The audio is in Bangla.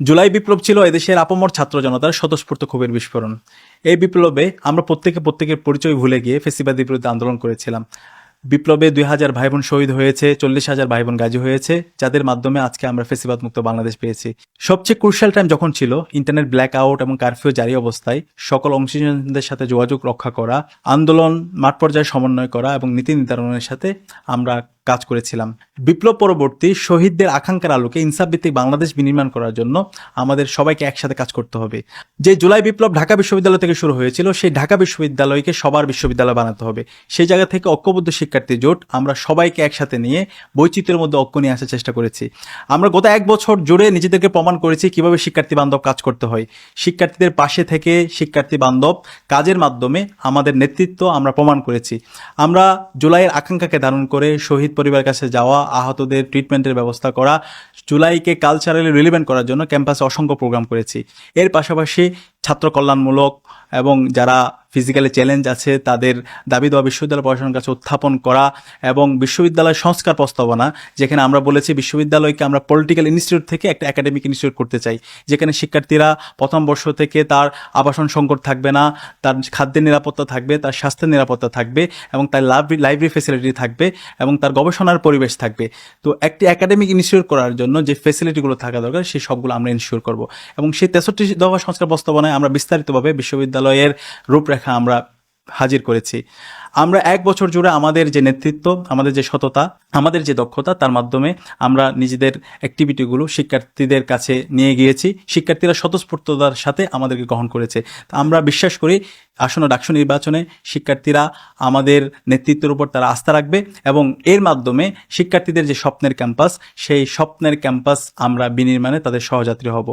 জুলাই বিপ্লব ছিল এদেশের আপমর ছাত্র জনতার স্বতঃস্ফূর্ত ক্ষোভের বিস্ফোরণ। এই বিপ্লবে আমরা প্রত্যেকে প্রত্যেকের পরিচয় ভুলে গিয়ে ফেসিবাদী বিরুদ্ধে আন্দোলন করেছিলাম। বিপ্লবে দুই হাজার ভাই বোন শহীদ হয়েছে, চল্লিশ হাজার ভাই বোন গাজী হয়েছে, যাদের মাধ্যমে আজকে আমরা ফেসিবাদ মুক্ত বাংলাদেশ পেয়েছি। সবচেয়ে ক্রুশাল টাইম যখন ছিল ইন্টারনেট ব্ল্যাক আউট এবং কারফিউ জারি অবস্থায়, সকল অংশীজনদের সাথে যোগাযোগ রক্ষা করা, আন্দোলন মাঠ পর্যায়ে সমন্বয় করা এবং নীতি নির্ধারণের সাথে আমরা কাজ করেছিলাম। বিপ্লব পরবর্তী শহীদদের আকাঙ্ক্ষার আলোকে ইনসাফ ভিত্তিক বাংলাদেশ বিনির্মাণ করার জন্য আমাদের সবাইকে একসাথে কাজ করতে হবে। যে জুলাই বিপ্লব ঢাকা বিশ্ববিদ্যালয় থেকে শুরু হয়েছিল, সেই ঢাকা বিশ্ববিদ্যালয়কে সবার বিশ্ববিদ্যালয় বানাতে হবে। সেই জায়গা থেকে ঐক্যবদ্ধ শিক্ষার্থী জোট আমরা সবাইকে একসাথে নিয়ে বৈচিত্র্যের মধ্যে ঐক্য নিয়ে আসার চেষ্টা করেছি। আমরা গত এক বছর জুড়ে নিজেদেরকে প্রমাণ করেছি কীভাবে শিক্ষার্থী বান্ধব কাজ করতে হয়। শিক্ষার্থীদের পাশে থেকে শিক্ষার্থী বান্ধব কাজের মাধ্যমে আমাদের নেতৃত্ব আমরা প্রমাণ করেছি। আমরা জুলাইয়ের আকাঙ্ক্ষাকে ধারণ করে শহীদ পরিবারের কাছে যাওয়া, আহতদের ট্রিটমেন্টের ব্যবস্থা করা, জুলাইকে কালচারালি রিলিভেন্ট করার জন্য ক্যাম্পাসে অসংখ্য প্রোগ্রাম করেছি। এর পাশাপাশি ছাত্র কল্যাণমূলক এবং যারা ফিজিক্যালি চ্যালেঞ্জ আছে, তাদের দাবি দেওয়া বিশ্ববিদ্যালয় প্রশাসনের কাছে উত্থাপন করা এবং বিশ্ববিদ্যালয় সংস্কার প্রস্তাবনা, যেখানে আমরা বলেছি বিশ্ববিদ্যালয়কে আমরা পলিটিক্যাল ইনস্টিটিউট থেকে একটা একাডেমিক ইনস্টিটিউট করতে চাই। যেখানে শিক্ষার্থীরা প্রথম বর্ষ থেকে তার আবাসন সংকট থাকবে না, তার খাদ্যের নিরাপত্তা থাকবে, তার স্বাস্থ্যের নিরাপত্তা থাকবে এবং তার লাইব্রেরি লাইব্রেরি ফেসিলিটি থাকবে এবং তার গবেষণার পরিবেশ থাকবে। তো একটি একাডেমিক ইনস্টিটিউট করার জন্য যে ফেসিলিটিগুলো থাকা দরকার সেই সবগুলো আমরা ইনশিওর করব। এবং সেই তেষট্টি দফা সংস্কার প্রস্তাবনায় আমরা বিস্তারিতভাবে বিশ্ববিদ্যালয়ের রূপরেখা আমরা হাজির করেছি। আমরা এক বছর জুড়ে আমাদের যে নেতৃত্ব, আমাদের যে সততা, আমাদের যে দক্ষতা, তার মাধ্যমে আমরা নিজেদের অ্যাক্টিভিটিগুলো শিক্ষার্থীদের কাছে নিয়ে গিয়েছি। শিক্ষার্থীরা স্বতঃস্ফূর্ততার সাথে আমাদেরকে গ্রহণ করেছে। আমরা বিশ্বাস করি, আসন্ন ডাকসু নির্বাচনে শিক্ষার্থীরা আমাদের নেতৃত্বের উপর তারা আস্থা রাখবে এবং এর মাধ্যমে শিক্ষার্থীদের যে স্বপ্নের ক্যাম্পাস, সেই স্বপ্নের ক্যাম্পাস আমরা বিনির্মাণে তাদের সহযাত্রী হব।